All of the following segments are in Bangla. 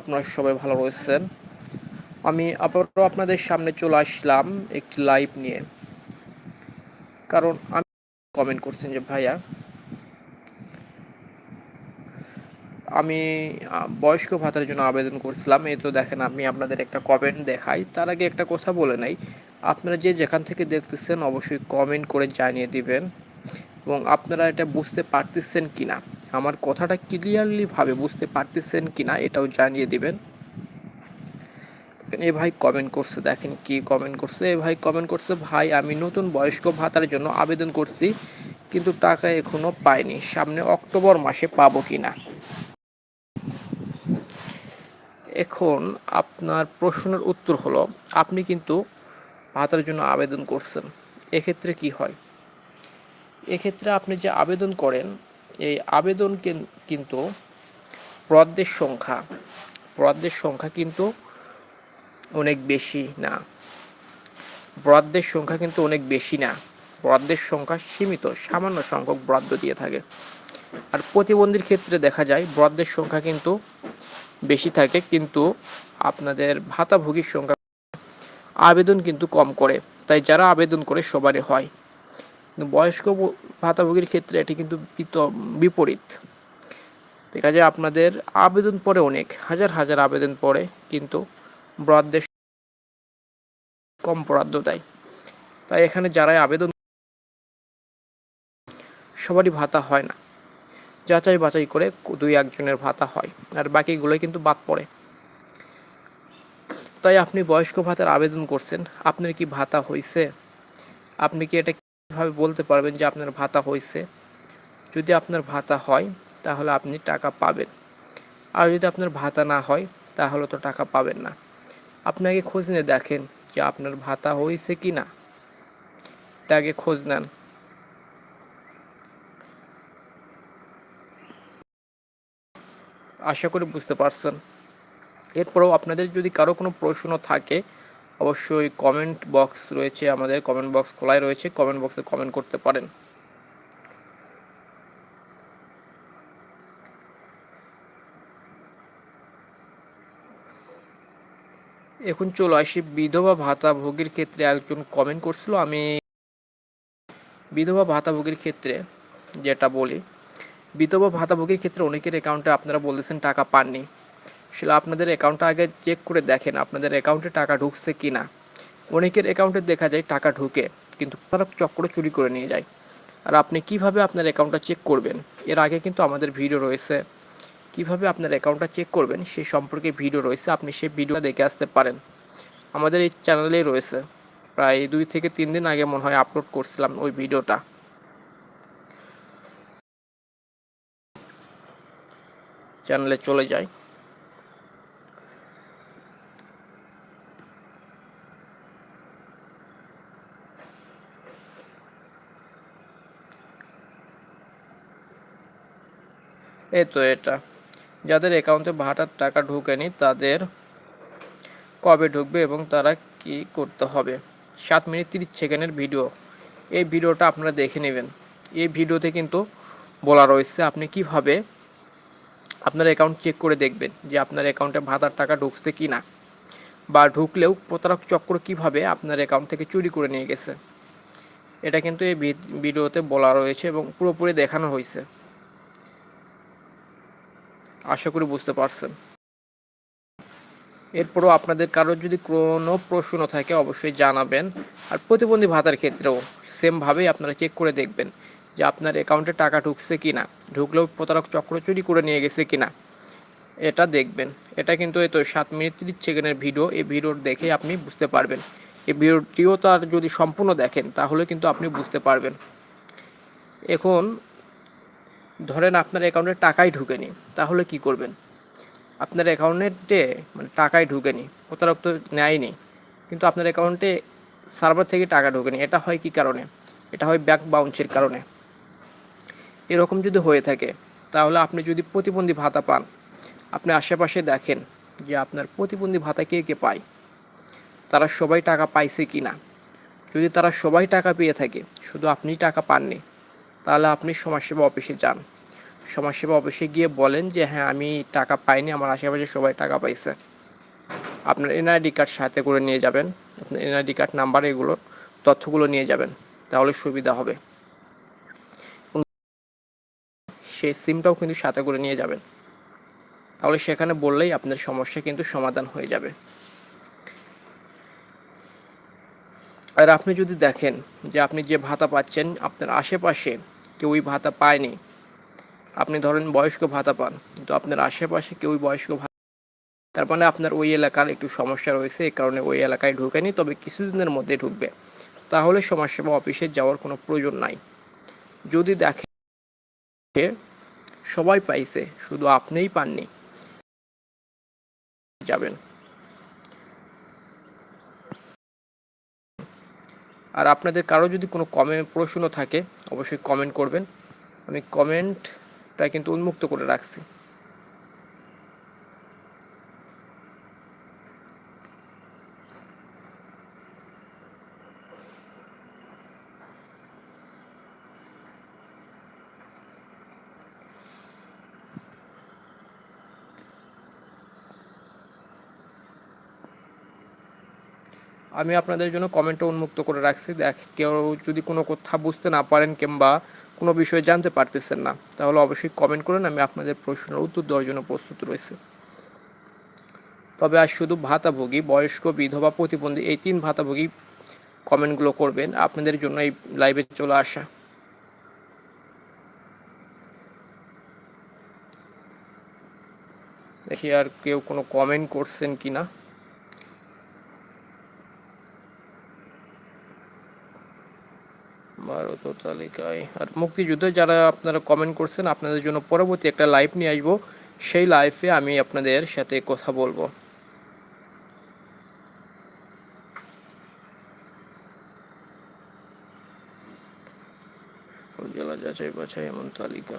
আপনারা সবাই ভালো রয়েছেন। আমি আবারও আপনাদের সামনে চলে আসলাম একটি লাইভ নিয়ে। কারণ আমি কমেন্ট করছেন যে, ভাইয়া, আমি বয়স্ক ভাতার জন্য আবেদন করছিলাম। এই তো দেখেন, আমি আপনাদের একটা কমেন্ট দেখাই। তার আগে একটা কথা বলে নাই। আপনারা যে যেখান থেকে দেখতেছেন, অবশ্যই কমেন্ট করে জানিয়ে দিবেন এবং আপনারা এটা বুঝতে পারতেছেন কিনা। আমার কথাটা ক্লিয়ারলি ভাবে বুঝতে পারতেছেন কিনা এটাও জানিয়ে দিবেন। এ ভাই কমেন্ট করছে, দেখেন কি কমেন্ট করছে। এ ভাই কমেন্ট করছে, ভাই, আমি নতুন বয়স্ক ভাতার জন্য আবেদন করছি, কিন্তু টাকা এখনও পাইনি। সামনে অক্টোবর মাসে পাবো কিনা? এখন আপনার প্রশ্নের উত্তর হলো, আপনি কিন্তু ভাতার জন্য আবেদন করছেন। এক্ষেত্রে কি হয়? এক্ষেত্রে আপনি যে আবেদন করেন এই আবেদন কিন্তু পদ্মের সংখ্যা পদ্মের সংখ্যা কিন্তু অনেক বেশি না। বরাদ্দের সংখ্যা কিন্তু অনেক বেশি না। বরাদ্দের সংখ্যা সীমিত, সামান্য সংখ্যক বরাদ্দ দিয়ে থাকে। আর প্রতিবন্ধীর ক্ষেত্রে দেখা যায় বরাদ্দের সংখ্যা কিন্তু বেশি থাকে, কিন্তু আপনাদের ভাতাভোগীর সংখ্যা, আবেদন কিন্তু কম করে। তাই যারা আবেদন করে সবারই হয়। কিন্তু বয়স্ক ভাতাভোগীর ক্ষেত্রে এটি কিন্তু বিপরীত। দেখা যায় আপনাদের আবেদন পড়ে অনেক, হাজার হাজার আবেদন পড়ে কিন্তু বরাদ্দের কম বরাদ্দ দেয়। তাই এখানে যারাই আবেদন সবারই ভাতা হয় না। যাচাই বাছাই করে দুই একজনের ভাতা হয়, আর বাকিগুলোই কিন্তু বাদ পড়ে। তাই আপনি বয়স্ক ভাতার আবেদন করছেন, আপনার কি ভাতা হয়েছে আপনি কি এটা কীভাবে বলতে পারবেন যে আপনার ভাতা হয়েছে। যদি আপনার ভাতা হয়, তাহলে আপনি টাকা পাবেন। আর যদি আপনার ভাতা না হয়, তাহলে তো টাকা পাবেন না। আপনি আগে খোঁজ নিয়ে দেখেন যে আপনার ভাতা হয়েছে কি না। আগে খোঁজ নেন। আশা করি বুঝতে পারছেন। এরপরেও আপনাদের যদি কারও কোনো প্রশ্ন থাকে অবশ্যই কমেন্ট বক্স রয়েছে, আমাদের কমেন্ট বক্স খোলাই রয়েছে কমেন্ট বক্সে কমেন্ট করতে পারেন। এখন চলো আসি, বিধবা ভাতাভোগীর ক্ষেত্রে একজন কমেন্ট করছিল, আমি বিধবা ভাতাভোগীর ক্ষেত্রে যেটা বলি, বিধবা ভাতাভোগীর ক্ষেত্রে অনেকের অ্যাকাউন্টে আপনারা বলতেছেন টাকা পাননি। সেটা আপনাদের অ্যাকাউন্টটা আগে চেক করে দেখেন আপনাদের অ্যাকাউন্টে টাকা ঢুকছে কি না অনেকের অ্যাকাউন্টে দেখা যায় টাকা ঢুকে, কিন্তু তারা চক্র চুরি করে নিয়ে যায়। আর আপনি কীভাবে আপনার অ্যাকাউন্টটা চেক করবেন? এর আগে কিন্তু আমাদের ভিডিও রয়েছে। কীভাবে আপনার অ্যাকাউন্টটা চেক করবেন? সে সম্পর্কে ভিডিও রয়েছে, আপনি সেই ভিডিওটা দেখে আসতে পারেন। আমাদের এই চ্যানেলেই রয়েছে। প্রায় দুই থেকে তিন দিন আগে মনে হয় আপলোড করছিলাম ওই ভিডিওটা চ্যানেলে চলে যাই। এই তো এটা। যাদের অ্যাকাউন্টে ভাটার টাকা ঢোকেনি, তাদের কবে ঢুকবে এবং তারা কি করতে হবে? সাত মিনিট তিরিশ সেকেন্ডের ভিডিও এই ভিডিওটা আপনারা দেখে নেবেন। এই ভিডিওতে কিন্তু বলা রয়েছে আপনি কীভাবে আপনার অ্যাকাউন্ট চেক করে দেখবেন যে আপনার অ্যাকাউন্টে ভাতার টাকা ঢুকছে কি না বা ঢুকলেও প্রতারক চক্র কীভাবে আপনার অ্যাকাউন্ট থেকে চুরি করে নিয়ে গেছে। এটা কিন্তু এই ভিডিওতে বলা রয়েছে এবং পুরোপুরি দেখানো হয়েছে। আশা করি বুঝতে পারছেন। এরপরও আপনাদের কারোর যদি কোনো প্রশ্ন থাকে, অবশ্যই জানাবেন। আর প্রতিবন্ধী ভাতার ক্ষেত্রেও সেমভাবেই আপনারা চেক করে দেখবেন যে আপনার অ্যাকাউন্টে টাকা ঢুকছে কি না ঢুকলেও প্রতারক চক্র চুরি করে নিয়ে গেছে কি না এটা দেখবেন। এটা কিন্তু এই তো সাত মিনিট তিরিশ সেকেন্ডের ভিডিও এই ভিডিও দেখে আপনি বুঝতে পারবেন। এই ভিডিওটিও তার যদি সম্পূর্ণ দেখেন, তাহলে কিন্তু আপনি বুঝতে পারবেন। এখন ধরেন আপনার অ্যাকাউন্টে টাকাই ঢুকেনি, তাহলে কি করবেন? আপনার অ্যাকাউন্টে মানে টাকাই ঢুকেনি, প্রতারক তো নেয়নি, কিন্তু আপনার অ্যাকাউন্টে সার্ভার থেকে টাকা ঢোকেনি, এটা হয় কি কারণে? এটা হয় ব্যাক বাউন্সের কারণে। এরকম যদি হয়ে থাকে, তাহলে আপনি যদি প্রতিবন্ধী ভাতা পান, আপনি আশেপাশে দেখেন যে আপনার প্রতিবন্ধী ভাতা কে কে পায়, তারা সবাই টাকা পাইছে কি না যদি তারা সবাই টাকা পেয়ে থাকে, শুধু আপনি টাকা পাননি তাহলে আপনি সমাজসেবা অফিসে যান। সমাজসেবা অফিসে গিয়ে বলেন যে হ্যাঁ আমি টাকা পাইনি, আমার আশেপাশে সবাই টাকা পাইছে। আপনার এনআইডি কার্ড সাথে করে নিয়ে যাবেন। আপনার এনআইডি কার্ড নাম্বার এগুলো, তথ্যগুলো নিয়ে যাবেন। তাহলে সুবিধা হবে। সেই সিমটাও কিন্তু সাথে করে নিয়ে যাবেন। তাহলে সেখানে বললেই আপনার সমস্যা কিন্তু সমাধান হয়ে যাবে। আর আপনি যদি দেখেন যে, আপনি যে ভাতা পাচ্ছেন, আপনার আশেপাশে কেউই ভাতা পায়নি। আপনি ধরেন বয়স্ক ভাতা পান, কিন্তু আপনার আশেপাশে কেউই বয়স্ক ভাতা তার মানে আপনার ওই এলাকার একটু সমস্যা রয়েছে, এ কারণে ওই এলাকায় ঢুকেনি, তবে কিছুদিনের মধ্যে ঢুকবে। তাহলে সমাজসেবা অফিসে যাওয়ার কোনো প্রয়োজন নাই। যদি দেখে সবাই পাইছে, শুধু আপনিই পাননি, যাবেন। আর আপনাদের কারও যদি কোনো কমে প্রশ্ন থাকে অবশ্যই কমেন্ট করবেন। আমি কমেন্টটা কিন্তু উন্মুক্ত করে রাখছি। আমি আপনাদের জন্য কমেন্টও উন্মুক্ত করে রাখছি। দেখ, কেউ যদি কোনো কথা বুঝতে না পারেন কিংবা কোনো বিষয়ে জানতে পারতেছেন না, তাহলে অবশ্যই কমেন্ট করেন, আমি আপনাদের প্রশ্নের উত্তর দেওয়ার জন্য প্রস্তুত রয়েছে। তবে আজ শুধু ভাতাভোগী, বয়স্ক, বিধবা, প্রতিবন্ধী, এই তিন ভাতাভোগী কমেন্টগুলো করবেন, আপনাদের জন্য এই লাইভে চলে আসা। দেখি আর কেউ কোনো কমেন্ট করছেন কি না ভারত তালিকায় আর মুক্তিযুদ্ধে যারা আপনারা কমেন্ট করছেন, আপনাদের জন্য পরবর্তী একটা লাইভ নিয়ে আসব। সেই লাইভে আমি আপনাদের সাথে কথা বলব। জেলা যাচাই বাছাই এমন তালিকা।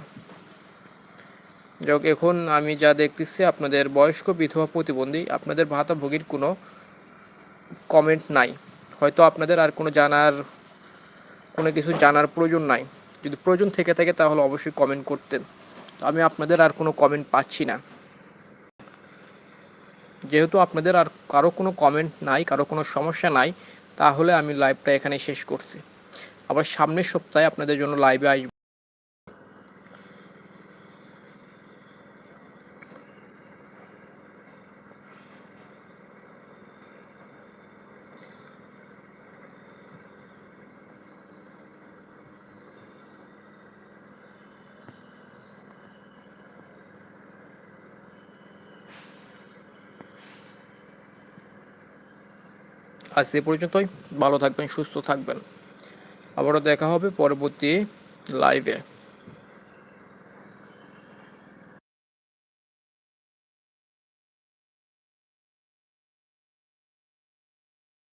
যাক, এখন আমি যা দেখতেছি, আপনাদের বয়স্ক বিধবা প্রতিবন্ধী, আপনাদের ভাতাভোগীর কোনো কমেন্ট নাই। হয়তো আপনাদের আর কোনো জানার কোনো কিছু জানার প্রয়োজন নাই। যদি প্রয়োজন থেকে থাকে তাহলে অবশ্যই কমেন্ট করতেন আমি আপনাদের আর কোনো কমেন্ট পাচ্ছি না। যেহেতু আপনাদের আর কারও কোনো কমেন্ট নাই, কারও কোনো সমস্যা নাই, তাহলে আমি লাইভটা এখানে শেষ করছি। আবার সামনের সপ্তাহে আপনাদের জন্য লাইভে আসব। আজ এ পর্যন্তই। ভালো থাকবেন সুস্থ থাকবেন। আবারও দেখা হবে পরবর্তী লাইভে